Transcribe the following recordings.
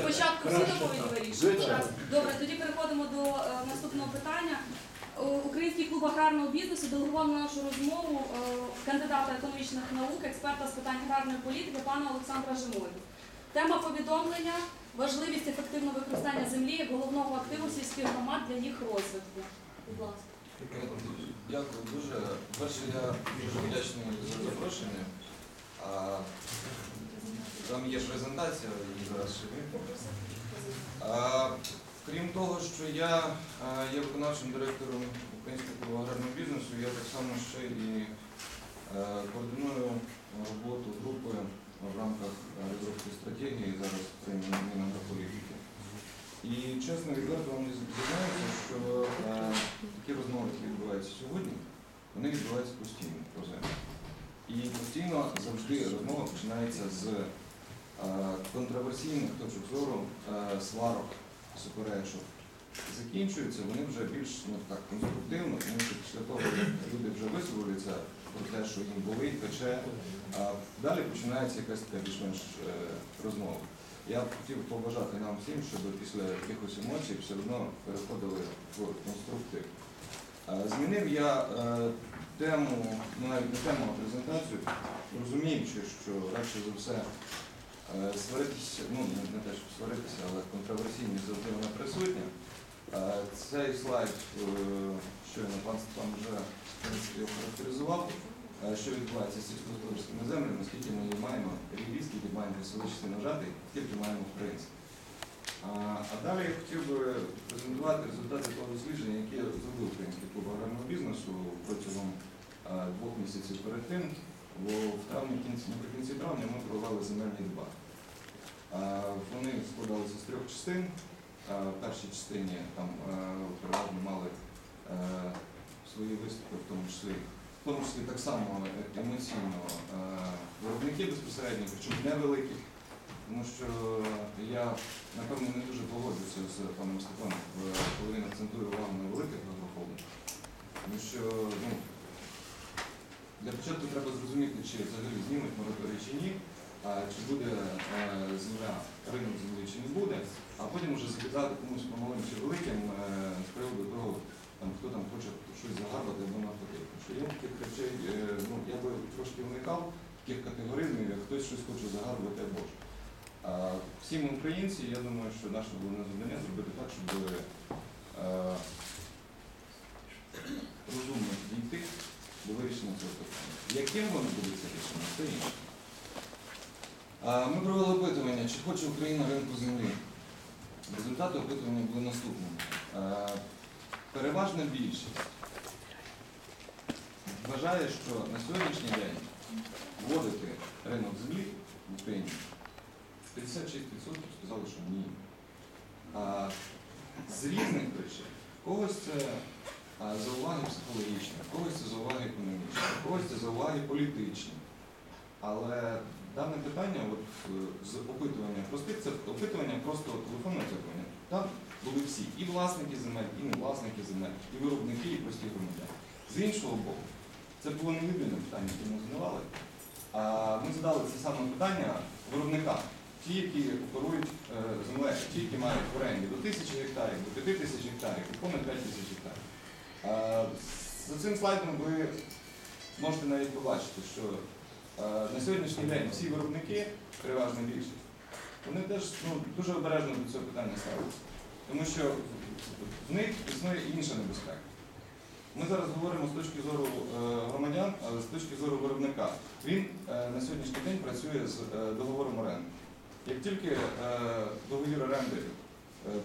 Спочатку всі доповіді вирішують. Добре, тоді переходимо до е, наступного питання. Е, Український клуб аграрного бізнесу делегував на нашу розмову е, кандидата економічних наук, експерта з питань аграрної політики пана Олександра Жимою. Тема повідомлення важливість ефективного використання землі як головного активу сільських громад для їх розвитку. Будь ласка. Дякую дуже. Перше, я дуже вдячний за запрошення. А, Є презентація, її зараз ще вимкну. Крім того, що я є виконавчим директором Українського клубу аграрного бізнесу, я так само ще і е, координую роботу групи в рамках розробки стратегії зараз при Мінагрополітики. І чесно відверто вам зізнаюся, що е, такі розмови, які відбуваються сьогодні, вони відбуваються постійно про землю. І постійно завжди розмова починається з контроверсійних точок зору, е, сварок, суперечок. Закінчуються вони вже більш ну, так, конструктивно, тому що після того, люди вже висловлюються про те, що їм болить, пече, а далі починається якась така більш-менш е, розмова. Я хотів побажати нам всім, щоб після якихось емоцій все одно переходили в конструктив. Е, Змінив я тему, ну навіть не тему, а презентацію, розуміючи, що радше за все сваритися, ну не, те, щоб сваритися, але контроверсійність завжди вона присутня. Е, Цей слайд, е, щойно пан Степан вже його характеризував, е, що відбувається з сільськогосподарськими землями, скільки ми її маємо, рівні, скільки маємо селищі нажати, скільки маємо в принципі. А, далі я хотів би презентувати результати того дослідження, яке зробив Український клуб аграрного бізнесу протягом двох місяців перед тим. Бо в травні, кінці, наприкінці травня ми провели земельні дебати. А, Вони складалися з трьох частин. В першій частині там а, переважно мали е, свої виступи, в тому числі, в тому числі так само емоційно е, виробники безпосередньо, причому невеликі. Тому що я, напевно, не дуже погоджуюся з паном Степаном, е, коли він акцентує увагу на великих агрохолдингах. Тому що ну, для початку треба зрозуміти, чи взагалі знімуть мораторій чи ні, чи буде е, земля, ринок землі чи не буде, а потім вже закидати комусь помалим чи великим е, з приводу того, там, хто там хоче щось загарбати або навпаки. Що є таких речей, е, ну, я би трошки уникав таких категоризмів, як хтось щось хоче загарбати або ж. Всі ми українці, я думаю, що наше головне завдання зробити так, щоб розумно дійти до вирішення цього питання. Яким воно буде це рішення, це інше. Ми провели опитування, чи хоче Україна ринку землі. Результати опитування були наступними. Переважна більшість вважає, що на сьогоднішній день вводити ринок землі в Україні 56% сказали, що ні. З різних причин. Когось це зауваги психологічні, когось це зауваги економічні, когось це зауваги політичні. Але дане питання от, з опитування простих, це опитування просто телефонне опитування. Там були всі, і власники земель, і не власники земель, і виробники, і прості громадяни. З іншого боку, це було не єдине питання, яке ми задавали. А ми задали це саме питання виробникам. Ті, які оперують е, землею, ті, які мають в оренді до тисячі гектарів, до п'яти тисяч гектарів, і понад 5 тисяч гектарів. Е, За цим слайдом ви можете навіть побачити, що е, на сьогоднішній день всі виробники, переважна більшість, вони теж ну, дуже обережно до цього питання ставляться. Тому що в них існує інша небезпека. Ми зараз говоримо з точки зору е, громадян, але з точки зору виробника. Він на сьогоднішній день працює з договором оренди. Як тільки договір оренди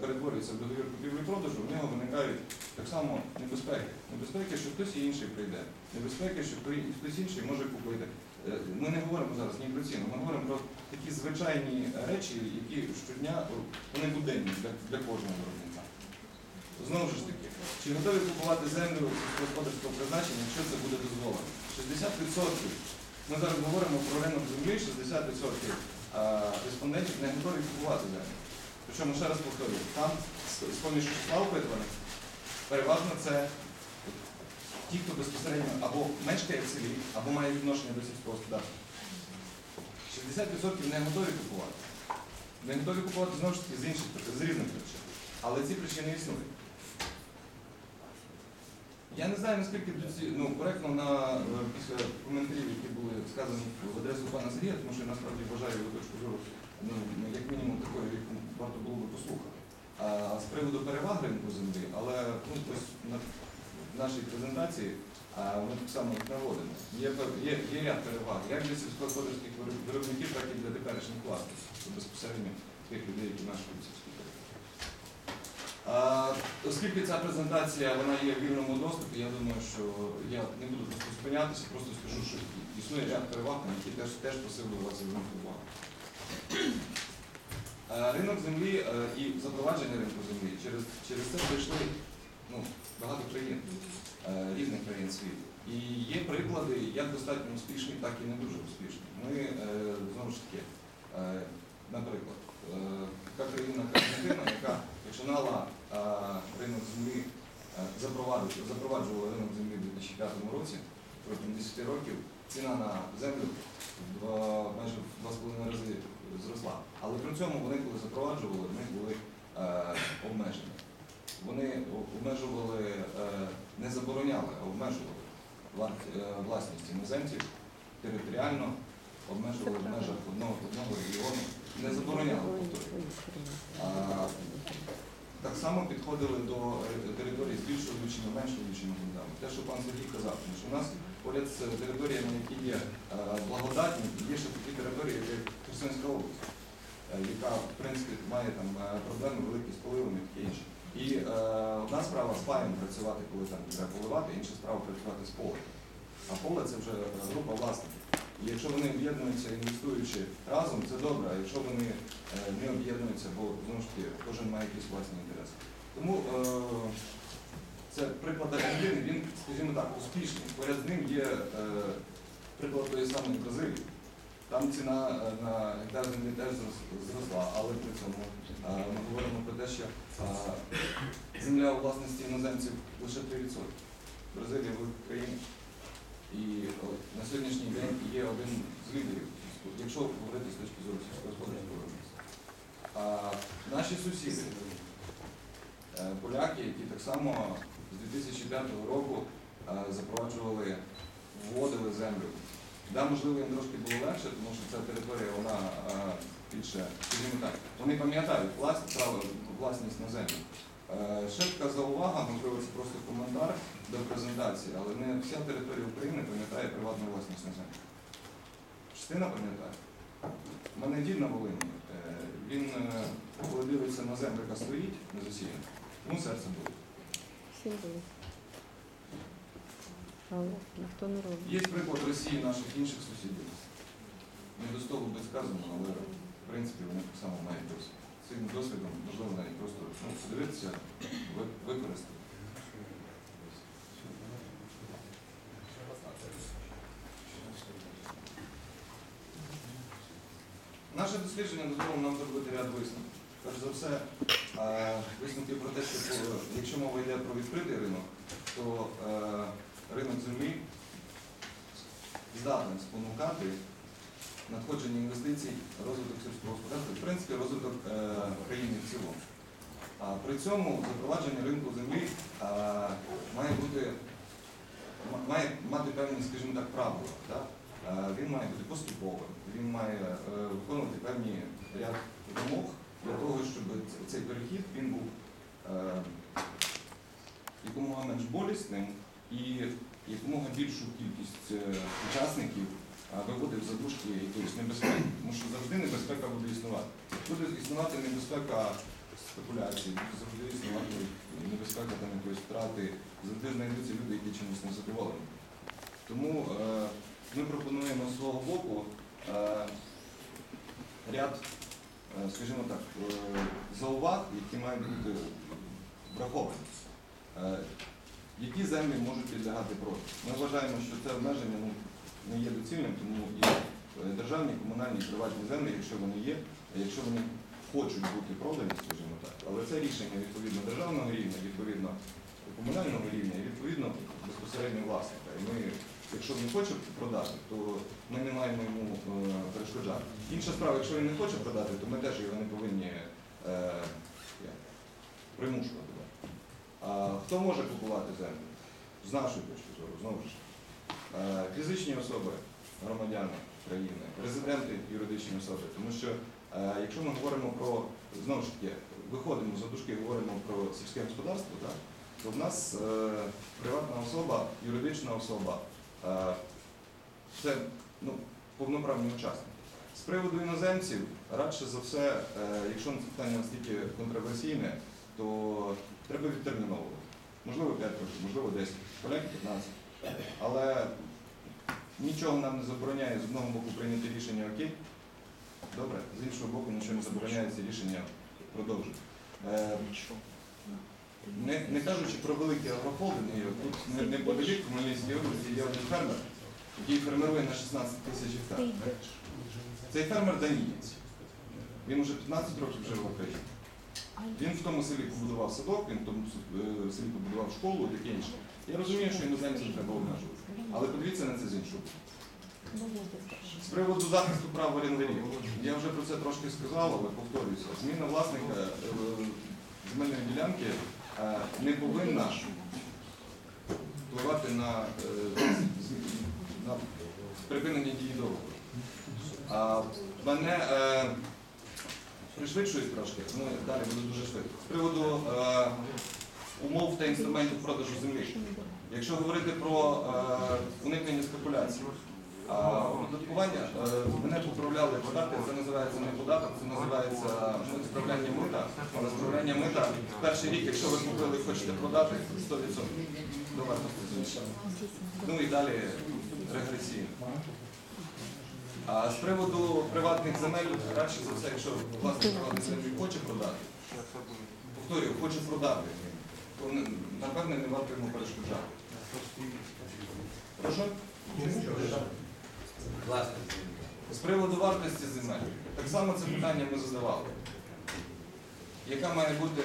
перетворюється в договір купівлі-продажу, в нього виникають так само небезпеки. Небезпеки, що хтось інший прийде, небезпеки, що хтось інший може купити. Е, Ми не говоримо зараз ні про ціну, ми говоримо про такі звичайні речі, які щодня вони буденні для, для кожного виробника. Знову ж таки, чи готові купувати землю сільськогосподарського призначення, якщо це буде дозволено? 60%. Ми зараз говоримо про ринок землі, 60% респондентів не готові купувати землю. Причому, ще раз повторюю, там з- з-поміж числа опитуваних переважно це ті, хто безпосередньо або мешкає в селі, або має відношення до сільського господарства. 60% не готові купувати. Не готові купувати знову ж таки з інших з різних причин. Але ці причини існують. Я не знаю, наскільки ну, коректно на е, після коментарів, які були сказані в адресу пана Сергія, тому що я насправді вважаю його точку зору, ну, як мінімум такою, яку варто було би послухати. А з приводу переваг ринку землі, але ну, ось на нашій презентації ми так само наводимо. Є, є, є ряд переваг як для сільськогосподарських вироб- виробників, так і для теперішніх власників, тобто безпосередньо тих людей, які мешкають сільській території. Оскільки ця презентація вона є в вільному доступі, я думаю, що я не буду просто зупинятися, просто скажу, що існує ряд переваг, на які теж, теж просив вас звернути увагу. Е, Ринок землі е, і запровадження ринку землі через, через це пройшли ну, багато країн, е, різних країн світу. І є приклади як достатньо успішні, так і не дуже успішні. Ми знову ж таки, наприклад, така країна Аргентина, яка починала ринок землі, запроваджувала, ринок землі в 2005 році, протягом 10 років ціна на землю в майже в 2,5 рази зросла. Але при цьому вони, коли запроваджували, в них були е, обмеження. Вони обмежували, е, не забороняли, а обмежували е, власність іноземців територіально, обмежували в межах одного, одного регіону, не забороняли повторюю. Так само підходили до е, територій з величиною, меншою величиною грунтами. Те, що пан Сергій казав, що у нас поряд з територіями, які є е, благодатні, є ще такі території, як Херсонська область, е, яка в принципі має там е, проблеми великі з поливом і таке інше. І е, одна справа з паєм працювати, коли там треба поливати, інша справа працювати з полем. А поле це вже група власників. І якщо вони об'єднуються інвестуючи разом, це добре, а якщо вони не об'єднуються, бо знову ж таки кожен має якісь власні інтереси. Тому е, це приклад Аргентини, він, скажімо так, успішний. Поряд з ним є е, приклад тої самої Бразилії. Там ціна е, на гектар землі теж зросла, але при цьому е, ми говоримо про те, що земля у власності іноземців лише 3%. Бразилія велика країна. І на сьогоднішній день є один з лідерів, якщо говорити з точки зору сільськогосподарського виробництва. Наші сусіди, поляки, які так само з 2005 року е, запроваджували, вводили землю. Да, можливо, їм трошки було легше, тому що ця територія, вона е, більше, скажімо так, вони пам'ятають власність, право власність на землю. Е, Ще така заувага, можливо, це просто коментар до презентації, але не вся територія України пам'ятає приватну власність на землю. Частина пам'ятає. У мене дід на Волині. е, Він, е, коли дивиться на землю, яка стоїть, не засіяна, йому серце болить. Всім було. Але ніхто не робить. Є приклад Росії наших інших сусідів. Не до столу би сказано, але в принципі вони так само мають досвід. Цим досвідом можливо навіть просто ну, подивитися, використати. Наше дослідження дозволило нам зробити ряд висновків. Перш за все, висновки про те, що якщо мова йде про відкритий ринок, то е, ринок землі здатен спонукати надходження інвестицій, розвиток сільського господарства, в принципі, розвиток е, країни в цілому. При цьому запровадження ринку землі має бути має мати певні, скажімо так, правила. Е, Він має бути поступовим, він має е, виконувати певні ряд вимог для того, щоб цей перехід він був е, якомога менш болісним і якомога більшу кількість е, учасників а, виводив за дужки якоїсь небезпеки. Тому що завжди небезпека буде існувати. Буде існувати небезпека спекуляцій, буде завжди існувати небезпека там якоїсь втрати, завжди знайдуться люди, які чимось не задоволені. Тому е, ми пропонуємо з свого боку е, ряд, е, скажімо так, е, зауваг, які мають бути враховані. Е, які землі можуть підлягати продажу? Ми вважаємо, що це обмеження ну, не є доцільним, тому і е, державні, комунальні, приватні землі, якщо вони є, якщо вони хочуть бути продані, скажімо так, але це рішення відповідно державного рівня, відповідно комунального рівня і відповідно безпосередньо власника. І ми, якщо він хоче продати, то ми не маємо йому е, перешкоджати. Інша справа, якщо він не хоче продати, то ми теж його не повинні е, примушувати. А хто може купувати землю? З нашої точки зору, знову ж. Е, фізичні особи, громадяни країни, резиденти юридичні особи. Тому що е, якщо ми говоримо про, знову ж таки, виходимо за дужки, говоримо про сільське господарство, так, то в нас е, приватна особа, юридична особа це ну, повноправні учасники. З приводу іноземців, радше за все, е, якщо питання настільки контроверсійне, то треба відтерміновувати. Можливо, 5 років, можливо, 10, поляки 15. Але нічого нам не забороняє з одного боку прийняти рішення окей. Добре, з іншого боку, нічого не забороняє ці рішення продовжити. Е, Не, не кажучи про великі агрохолдинги, тут не- неподалік в Хмельницькій області є один фермер, який фермерує на 16 тисяч гектарів. Цей фермер данієць. Він уже 15 років живе в Україні. Він в тому селі побудував садок, він в тому е, селі побудував школу і таке інше. Я розумію, що іноземців треба обмежувати. Але подивіться на це з іншого. З приводу захисту прав орендарів. Я вже про це трошки сказав, але повторююся. Зміна власника е, земельної ділянки е, не повинна впливати на, е, на припинення дії договору. Мене е, пришвидшують трошки, ну далі буде дуже швидко. З приводу е, умов та інструментів продажу землі. Якщо говорити про уникнення спекуляцій, оподаткування е, мене поправляли податки, це називається не податок, це називається ну, справляння мита. Справляння мита в перший рік, якщо ви купили і хочете продати, 100% до вартості звичайно. Ну і далі регресійно. А з приводу приватних земель, радше за все, якщо власник приватної землі хоче продати, повторюю, хоче продати, то напевне не варто йому перешкоджати. Прошу? З приводу вартості земель. Так само це питання ми задавали. Яка має бути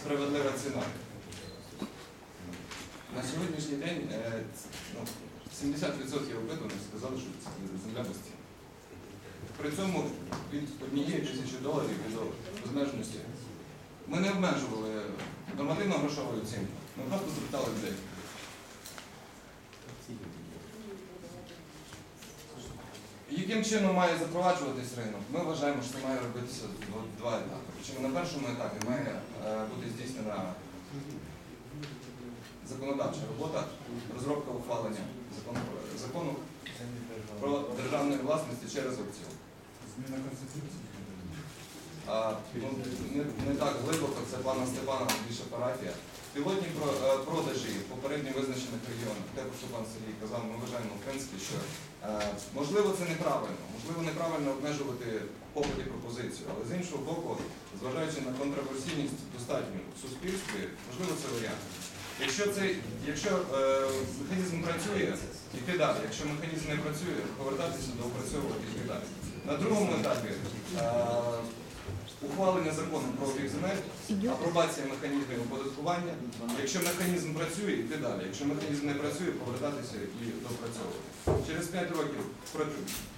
справедлива ціна? На сьогоднішній день е, ну, 70% опитаних сказали, що це земля ціни. При цьому від однієї тисячі доларів до безмежності. Ми не обмежували нормативно-грошовою оцінкою. Ми просто запитали людей. Яким чином має запроваджуватись ринок? Ми вважаємо, що це має робитися два етапи. Причому на першому етапі має е, бути здійснена законодавча робота, розробка ухвалення закону, закону про державну власності через аукціон. Зміна Конституції. Ну, не, не так глибоко, це пана Степана більше парафія. Пілотні е, продажі попередньо визначених регіонах, те, про що пан Сергій казав, ми вважаємо, в принципі, що е, можливо це неправильно, можливо, неправильно обмежувати попит і пропозицію, але з іншого боку, зважаючи на контроверсійність достатньо в суспільстві, можливо, це варіант. Якщо цей, якщо е, механізм працює, йти далі. Якщо механізм не працює, повертатися до опрацьовувати йти далі. На другому етапі е, ухвалення закону про обіг земель, апробація механізмів оподаткування. Якщо механізм працює, йти далі. Якщо механізм не працює, повертатися і допрацьовувати. Через 5 років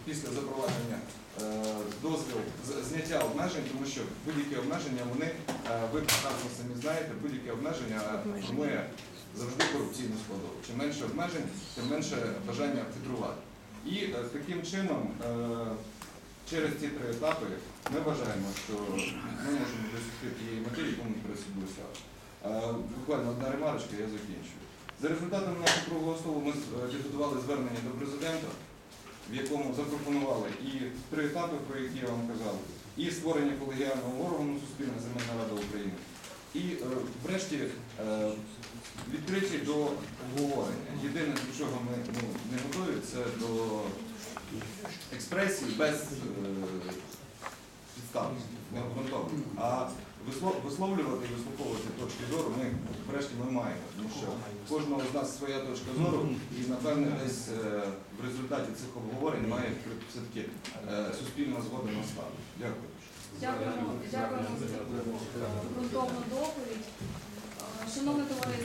після запровадження е, дозвіл зняття обмежень, тому що будь-які обмеження, вони, е, ви прекрасно самі знаєте, будь-яке обмеження формує завжди корупційну складову. Чим менше обмежень, тим менше бажання фільтрувати. І е, таким чином, е, через ці три етапи, ми вважаємо, що ми можемо досягти тієї мети, яку ми перед Буквально одна ремарочка, я закінчую. За результатами нашого круглого столу ми е, підготували звернення до президента, в якому запропонували і три етапи, про які я вам казав, і створення колегіального органу Суспільна земельна рада України. І е, врешті е, відкриті до обговорення. Єдине, до чого ми ну, не готові, це до експресії без е, підстав, необґрунтованих. А висловлювати і вислуховувати точки зору ми врешті ми маємо, тому що кожного з нас своя точка зору, і напевне десь е, в результаті цих обговорень має все-таки е, суспільна згода настати. Дякую. Дякуємо, дякуємо за таку ґрунтовну доповідь. Е, Шановне товариство.